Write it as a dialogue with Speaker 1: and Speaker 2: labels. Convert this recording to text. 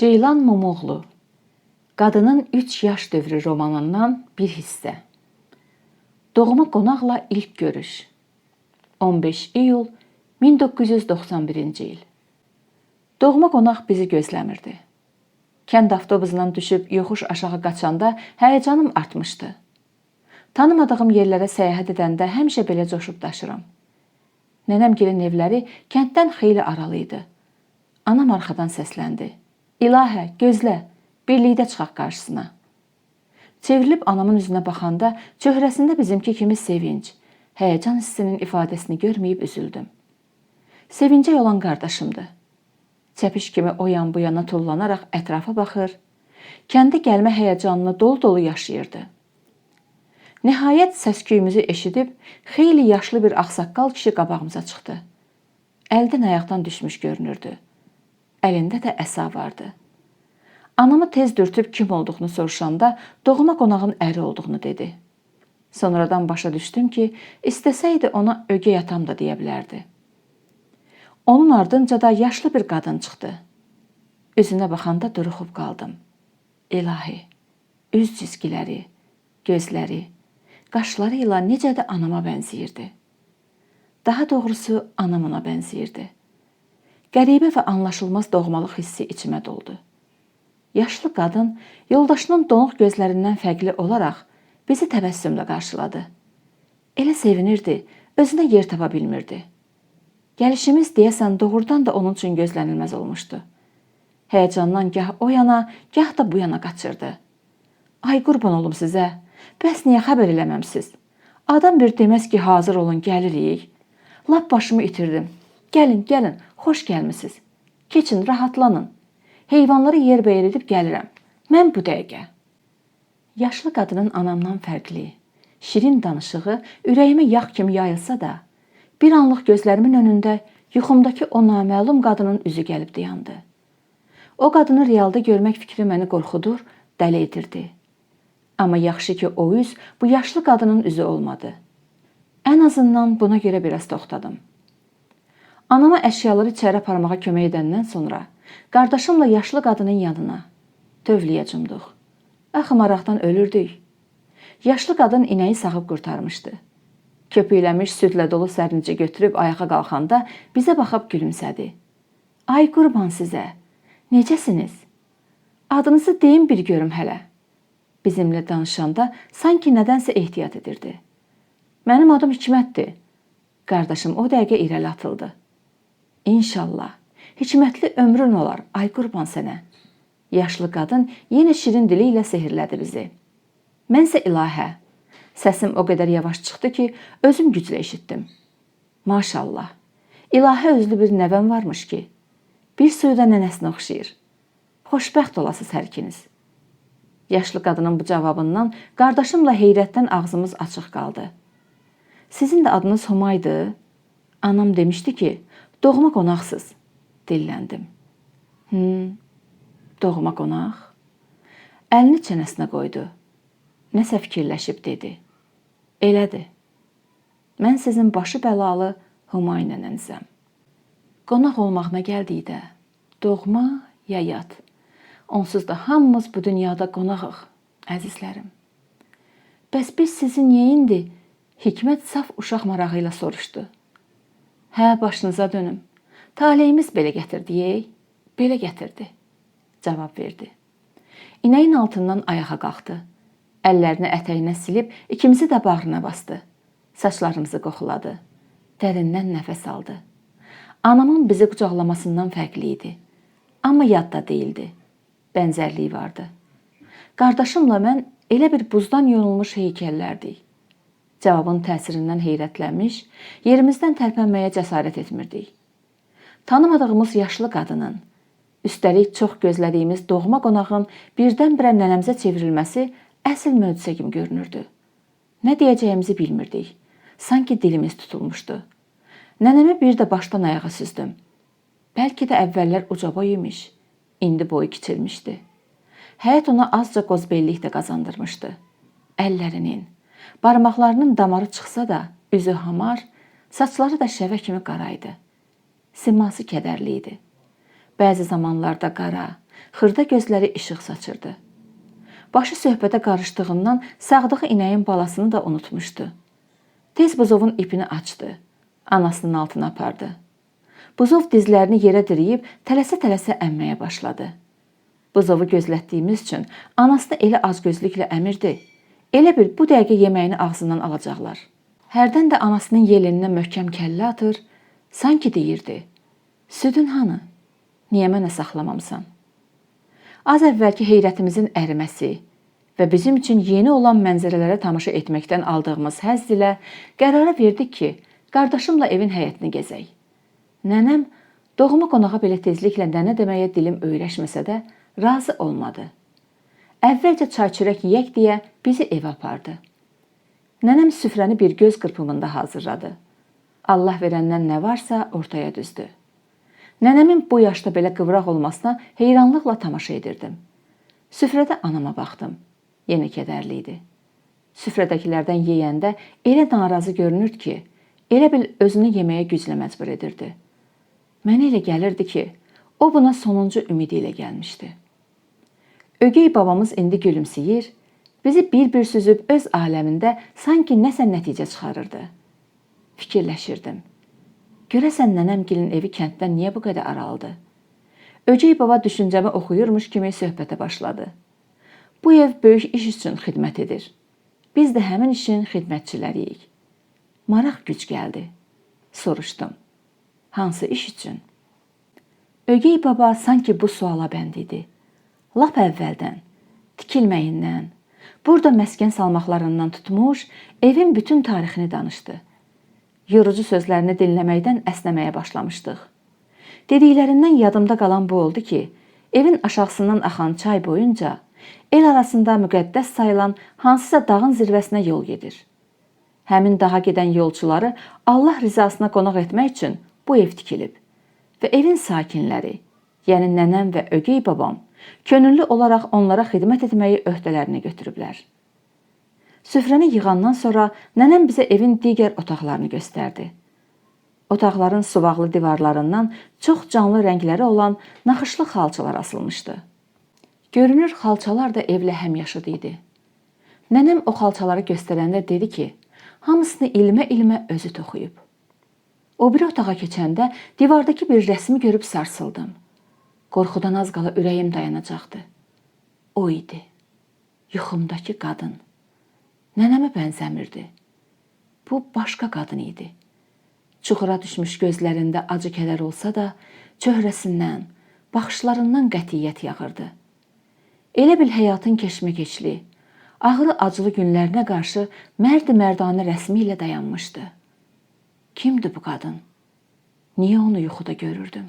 Speaker 1: Ceylan Momoğlu Qadının 3 yaş dövrü romanından bir hissə. Doğma qonaqla ilk görüş. 15 iyul 1991-ci il. Doğma qonaq bizi gözləmirdi. Kənd avtobusundan düşüb yoxuş aşağı qaçanda həyəcanım artmışdı. Tanımadığım yerlərə səyahət edəndə həmişə belə coşub daşıram. Nənəmgilin evləri kənddən xeyli aralı idi. Anam arxadan səsləndi. İlahə, gözlə, birlikdə çıxaq qarşısına. Çevrilib anamın üzünə baxanda çöhrəsində bizimki kimi sevinç, həyəcan hissinin ifadəsini görməyib üzüldüm. Sevincə olan qardaşımdı. Çəpiş kimi o yan bu yana tullanaraq ətrafa baxır, kəndə gəlmə həyəcanını dolu-dolu yaşayırdı. Nəhayət səsküyümüzü eşidib xeyli yaşlı bir ağsaqqal kişi qabağımıza çıxdı. Əldən ayaqdan düşmüş görünürdü. Əlində də əsa vardı. Anamı tez dürtüb kim olduğunu soruşanda doğma qonağın əri olduğunu dedi. Sonradan başa düşdüm ki, istəsəydi ona ögey atam da deyə bilərdi. Onun ardınca da yaşlı bir qadın çıxdı. Üzünə baxanda duruxub qaldım. İlahi, üz cizgiləri, gözləri, qaşları ilə necə də anama bənzəyirdi. Daha doğrusu anam ona bənzəyirdi. Qəribə və anlaşılmaz doğmalıq hissi içimə doldu. Yaşlı qadın yoldaşının donuq gözlərindən fərqli olaraq bizi təbəssümlə qarşıladı. Elə sevinirdi, özünə yer tapa bilmirdi. Gəlişimiz deyəsən doğrudan da onun üçün gözlənilməz olmuşdu. Həyəcandan gah o yana, gah da bu yana qaçırdı. Ay qurban olum sizə. Bəs niyə xəbər eləməmsiz? Adam bir deməz ki, hazır olun, gəlirik. Lap başımı itirdim. Gəlin, gəlin, xoş gəlmisiniz. Keçin, rahatlanın. Heyvanları yerbəyər edib gəlirəm. Mən bu dəqiqə. Yaşlı qadının anamdan fərqli, şirin danışığı ürəyimə yağ kimi yayılsa da, bir anlıq gözlərimin önündə yuxumdakı o naməlum qadının üzü gəlib dayandı. O qadını realda görmək fikri məni qorxudur, dəli edirdi. Amma yaxşı ki, o üz bu yaşlı qadının üzü olmadı. Ən azından buna görə biraz toxtadım. Anama əşyaları içəri aparmağa kömək edəndən sonra qardaşımla yaşlı qadının yanına tövləyə cumduq. Axı maraqdan ölürdük. Yaşlı qadın inəyi sağıb qurtarmışdı. Köpüklənmiş südlə dolu sərnici götürüb ayağa qalxanda bizə baxıb gülümsədi. Ay qurban sizə. Necəsiniz? Adınızı deyin bir görüm hələ. Bizimlə danışanda sanki nədənsə ehtiyat edirdi. Mənim adım Hikmətdir. Qardaşım o dəqiqə irəli atıldı. İnşallah. Hikmətli ömrün olar, ay qurban sənə. Yaşlı qadın yenə şirin dili ilə sehrlədi bizi. Mənsə ilahə. Səsim o qədər yavaş çıxdı ki, özüm güclə eşitdim. Maşallah. İlahə özlü bir nəvəm varmış ki, bir suyda nənəsinə oxşayır. Xoşbəxt olasınız hər ikiniz. Yaşlı qadının bu cavabından qardaşımla heyrətdən ağzımız açıq qaldı. Sizin də adınız Humaydı? Anam demişdi ki, Doğma qonaqsız, dilləndim. Hmm, doğma qonaq. Əlini çənəsinə qoydu. Nəsə fikirləşib dedi. Elədir. Mən sizin başı bəlalı Humay nənənizəm. Qonaq olmağına gəldikdə, doğma ya yad. Onsuz da hamımız bu dünyada qonağıq, əzizlərim. Bəs biz sizin niyə indi? Hikmət saf uşaq marağı ilə soruşdu. Hə, başınıza dönüm. Taleyimiz belə gətirdi, belə gətirdi. Cavab verdi. İnəyin altından ayağa qalxdı. Əllərini ətəyinə silib ikimizi də bağrına basdı. Saçlarımızı qoxuladı. Dərindən nəfəs aldı. Anamın bizi qucaqlamasından fərqli idi. Amma yadda değildi. Bənzərliyi vardı. Qardaşımla mən elə bir buzdan yonulmuş heykəllərdik. Cavabın təsirindən heyrətlənmiş, yerimizdən tərpənməyə cəsarət etmirdik. Tanımadığımız yaşlı qadının, üstəlik çox gözlədiyimiz doğma qonağın birdən-birə nənəmizə çevrilməsi əsl möcüzə kimi görünürdü. Nə deyəcəyimizi bilmirdik. Sanki dilimiz tutulmuşdu. Nənəmi bir də başdan ayağa süzdüm. Bəlkə də əvvəllər ucaboy imiş, indi boyu kiçilmişdi. Həyat ona azca qozbellik də qazandırmışdı. Əllərinin, Barmaqlarının damarı çıxsa da, üzü hamar, saçları da şəvə kimi qara idi. Siması kədərli idi. Bəzi zamanlarda qara, xırda gözləri işıq saçırdı. Başı söhbətə qarışdığından sağdığı inəyin balasını da unutmuşdu. Tez buzovun ipini açdı. Anasının altına apardı. Buzov dizlərini yerə diriyib tələsə-tələsə əmməyə başladı. Buzovu gözlətdiyimiz üçün anasını elə acgözlüklə əmirdi. Elə bil bu dəqiqə yeməyini ağzından alacaqlar. Hərdən də anasının yelininə möhkəm kəllə atır, sanki deyirdi: "Südün hanı? Niyə mənə saxlamamısan?" Az əvvəlki heyrətimizin əriməsi və bizim üçün yeni olan mənzərələrə tamaşa etməkdən aldığımız həzz ilə qərara verdik ki, qardaşımla evin həyətini gəzək. Nənəm doğma qonağa belə tezliklə nənə deməyə dilim öyrəşməsə də razı olmadı. Əvvəlcə çay-çörək yeyək deyə bizi evə apardı. Nənəm süfrəni bir göz qırpımında hazırladı. Allah verəndən nə varsa ortaya düzdü. Nənəmin bu yaşda belə qıvraq olmasına heyranlıqla tamaşa edirdim. Süfrədə anama baxdım. Yenə kədərli idi. Süfrədəkilərdən yeyəndə elə narazı görünürdü ki, elə bil özünü yeməyə güclə məcbur edirdi. Mənə elə gəlirdi ki, o buna sonuncu ümidi ilə gəlmişdi. Ögey babamız indi gülümsəyir, bizi bir-bir süzüb öz aləmində sanki nəsə nəticə çıxarırdı. Fikirləşirdim. Görəsən nənəmgilin evi kənddən niyə bu qədər aralıdır? Öcey baba düşüncəmi oxuyurmuş kimi söhbətə başladı. Bu ev böyük iş üçün xidmət edir. Biz də həmin işin xidmətçiləriyik. Maraq güc gəldi. Soruşdum. Hansı iş üçün? Ögey baba sanki bu suala bənd idi. Lap əvvəldən, tikilməyindən, burada məskən salmaqlarından tutmuş, evin bütün tarixini danışdı. Yorucu sözlərini dinləməkdən əsnəməyə başlamışdıq. Dediklərindən yadımda qalan bu oldu ki, evin aşağısından axan çay boyunca el arasında müqəddəs sayılan hansısa dağın zirvəsinə yol gedir. Həmin dağa gedən yolçuları Allah rizasına qonaq etmək üçün bu ev tikilib və evin sakinləri, yəni nənəm və ögey babam könüllü olaraq onlara xidmət etməyi öhdələrinə götürüblər. Süfrəni yığandan sonra nənəm bizə evin digər otaqlarını göstərdi. Otaqların suvaqlı divarlarından çox canlı rəngləri olan naxışlı xalçalar asılmışdı. Görünür xalçalar da evlə həmyaşıd idi. Nənəm o xalçaları göstərəndə dedi ki, hamısını ilmə-ilmə özü toxuyub. O biri otağa keçəndə divardakı bir rəsmi görüb sarsıldım. Qorxudan az qala ürəyim dayanacaqdı. O idi. Yuxumdakı qadın. Nənəmə bənzəmirdi. Bu başqa qadın idi. Çuxura düşmüş gözlərində acı kədər olsa da, çöhrəsindən, baxışlarından qətiyyət yağırdı. Elə bil həyatın keşməkeşli, ağrı acılı günlərinə qarşı mərd-mərdanə rəsmi ilə dayanmışdı. Kimdir bu qadın? Niyə onu yuxuda görürdüm?